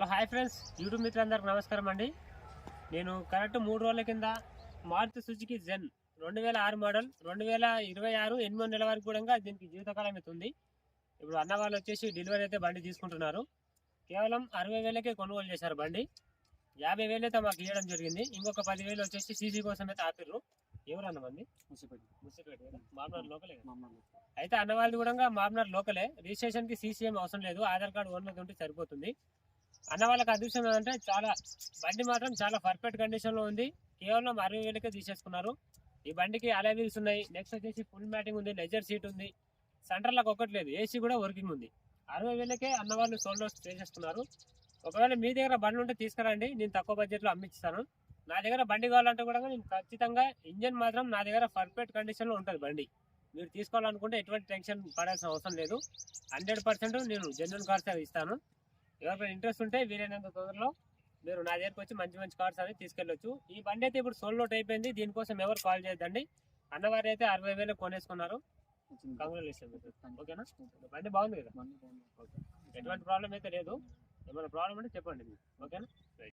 Hello hi friends. YouTube మిత్రులందరికీ నమస్కారం అండి. నేను కరెక్ట్ మూడు రోజుల కింద మారుతి సుజుకి జెన్ రెండు వేల ఆరు మోడల్ రెండు వేల ఇరవై ఆరు ఎనిమిది నెలల వరకు కూడా దీనికి జీవితకాలం అయితే ఉంది. ఇప్పుడు అన్న వాళ్ళు వచ్చేసి డెలివరీ అయితే బండి తీసుకుంటున్నారు. కేవలం అరవై వేలకే కొనుగోలు చేశారు బండి. యాభై వేలు అయితే మాకు ఇవ్వడం జరిగింది. ఇంకొక పదివేలు వచ్చేసి సీసీ కోసం అయితే ఆపిర్రు. ఎవరన్న మంది? ముసిపేట? మామూలు లోకలే? అయితే అన్న వాళ్ళది కూడా మామనార్ లోకలే. రిజిస్ట్రేషన్కి సీసీఎం అవసరం లేదు. ఆధార్ కార్డు ఓన్లో ఉంటే సరిపోతుంది. అన్న వాళ్ళకి అదృష్టం ఏంటంటే చాలా బండి మాత్రం చాలా పర్ఫెక్ట్ కండిషన్లో ఉంది. కేవలం అరవై వేలకే తీసేసుకున్నారు. ఈ బండికి అలై వీల్స్ ఉన్నాయి. నెక్స్ట్ వచ్చేసి ఫుల్ మ్యాటింగ్ ఉంది లెజర్ సీట్ ఉంది. సెంటర్లకు ఒకటి లేదు ఏసీ కూడా వర్కింగ్ ఉంది. అరవై వేలకే అన్న వాళ్ళు సోల్డ్ చేసేస్తున్నారు ఒకవేళ మీ దగ్గర బండి ఉంటే తీసుకురండి నేను తక్కువ బడ్జెట్లో అమ్మిస్తాను నా దగ్గర బండి కావాలంటే కూడా నేను ఖచ్చితంగా ఇంజన్ మాత్రం నా దగ్గర పర్ఫెక్ట్ కండిషన్లో ఉంటుంది బండి. మీరు తీసుకోవాలనుకుంటే ఎటువంటి టెన్షన్ పడాల్సిన అవసరం లేదు. హండ్రెడ్ పర్సెంట్ నేను జెన్యున్ కార్స్ ఇస్తాను. ఎవరికైనా ఇంట్రెస్ట్ ఉంటే వీలైనంత తొందరలో మీరు నా దగ్గరకు వచ్చి మంచి మంచి కార్స్ అనేది తీసుకెళ్ళొచ్చు. ఈ బండి అయితే ఇప్పుడు సోల్ అవుట్ అయిపోయింది దీనికోసం ఎవరు కాల్ చేయొద్దండి. అన్నవారు అయితే అరవై వేలు కొనేసుకున్నారు. కంగ్రాచులేషన్ ఓకేనా బండి బాగుంది కదా? ఎటువంటి ప్రాబ్లం అయితే లేదు. ఏమైనా ప్రాబ్లం అంటే చెప్పండి. ఓకేనా